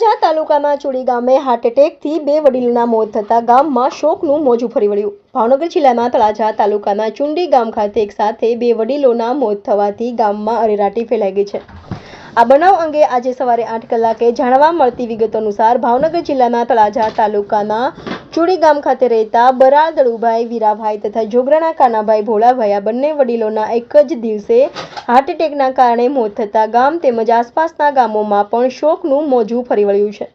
તાલુકાના ચુડી ગામે હાર્ટ એટેકથી બે વડીલોના મોત થતાં ગામમાં શોકનું મોજું ફરી વળ્યું. ભાવનગર જિલ્લાના તળાજા તાલુકાના ચુંડી ગામ ખાતે એક સાથે બે વડીલોના મોત થવાથી ગામમાં અરેરાટી ફેલાઈ ગઈ છે. આ બનાવ અંગે આજે સવારે આઠ કલાકે જાણવા મળતી વિગતો અનુસાર ભાવનગર જિલ્લાના તળાજા તાલુકાના ચુડી ગામ ખાતે રહેતા બરાળ દળુભાઈ વીરાભાઈ તથા જોગરાના કાનાભાઈ ભોળાભાઈ આ બંને વડીલોના એક જ દિવસે હાર્ટ એટેકના કારણે મોત થતા ગામ તેમજ આસપાસના ગામોમાં પણ શોકનું મોજું ફરી વળ્યું છે.